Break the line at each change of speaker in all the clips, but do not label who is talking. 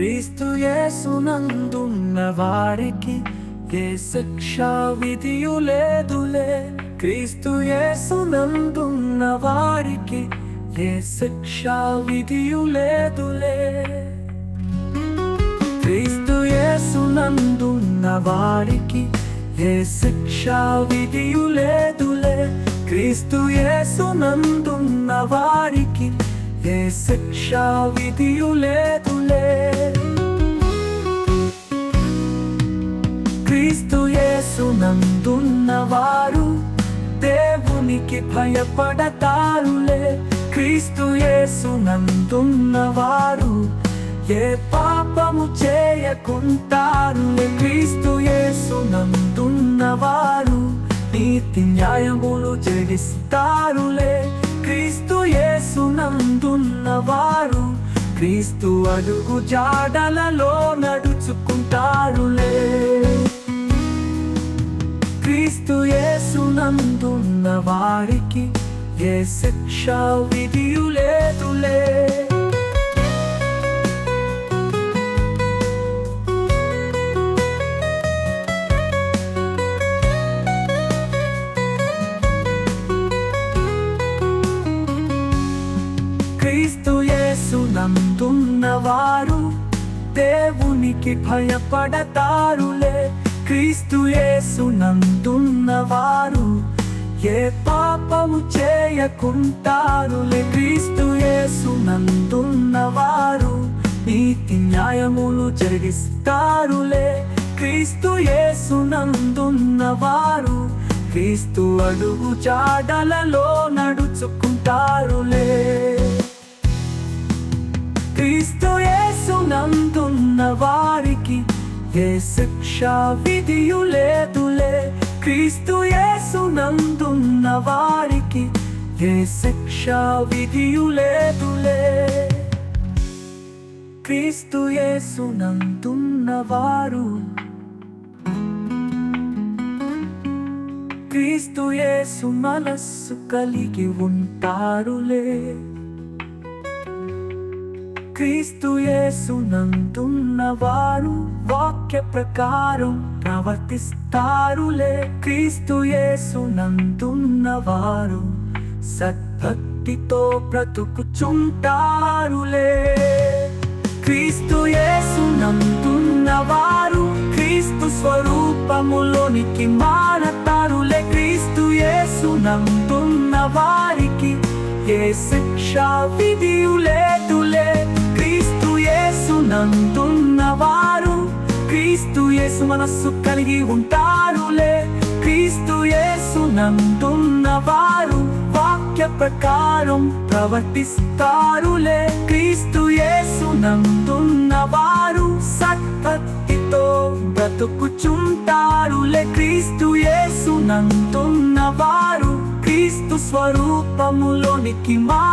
క్రీస్తు యేసునందున్న వారికి ఏ శిక్ష విధియు లేదులే. క్రీస్తు యేసునందున్న వారికి ఏ శిక్ష విధియు లేదులే. క్రీస్తు యేసునందున్న వారికి ఏ శిక్ష విధియు లేదులే. క్రీస్తు యేసునందున్న వారికి ఏ శిక్ష విధియు లేదులే. క్రీస్తు యేసునందున్న వారు దేవునికి భయపడతారులే. క్రీస్తు యేసునందున్న వారు ఏ పాపము చేయకుంటారు క్రీస్తు యేసునందున్న వారు నీతి న్యాయములు జరిస్తారులే ఉన్నవారు క్రీస్తు అడుగు జాడలలో నడుచుకుంటారులే. క్రీస్తు యేసునందున్న వారికి ఏ శిక్ష విధియు లేదులే క్రీస్తు యేసునందున్న వారు దేవునికి భయపడతారులే. క్రీస్తు యేసునందున్న వారు ఏ పాపము చేయకుంటారులే. క్రీస్తు యేసునందున్న వారు నీతి న్యాయములు జరిగిస్తారులే. క్రీస్తు యేసునందున్న వారు క్రీస్తు అడుగు చాడలలో నడుచుకుంటారులే. నందున్న వారికి ఏ శిక్ష విధియు లేదులే క్రీస్తు యేసు నందున్న వారికి ఏ శిక్ష విధియు లేదులే క్రీస్తు యేసు నందున్న వారు క్రీస్తు యేసు మనస్సు కలిగి ఉంటారులే. క్రీస్తు యేసునందున్న వారు వాక్య ప్రకారం ప్రవర్తిస్తారులే. క్రీస్తు యేసునందున్న వారు సద్భక్తితో బ్రతుకుచుంటారులే. క్రీస్తు యేసునందున్న వారు క్రీస్తు స్వరూపములోనికి మారతారులే. క్రీస్తు యేసునందున్న వారికి ఏ శిక్ష విధియులే. యేసునందున్న వారు క్రీస్తు యేసు మనస్సు కలిగి ఉంటారులే. క్రీస్తు యేసునందున్న వారు వాక్య ప్రకారం ప్రవర్తిస్తారులే. క్రీస్తు యేసునందున్న వారు సత్పత్తితో బ్రతుకుచుంటారులే. క్రీస్తు యేసునందున్న వారు క్రీస్తు స్వరూపములోనికి మా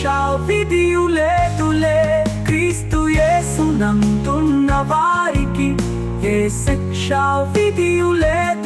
శిక్ష విధియు లేదులే క్రీస్తు యేసునందున్న వారికి ఏ శిక్ష విధియు లేదులే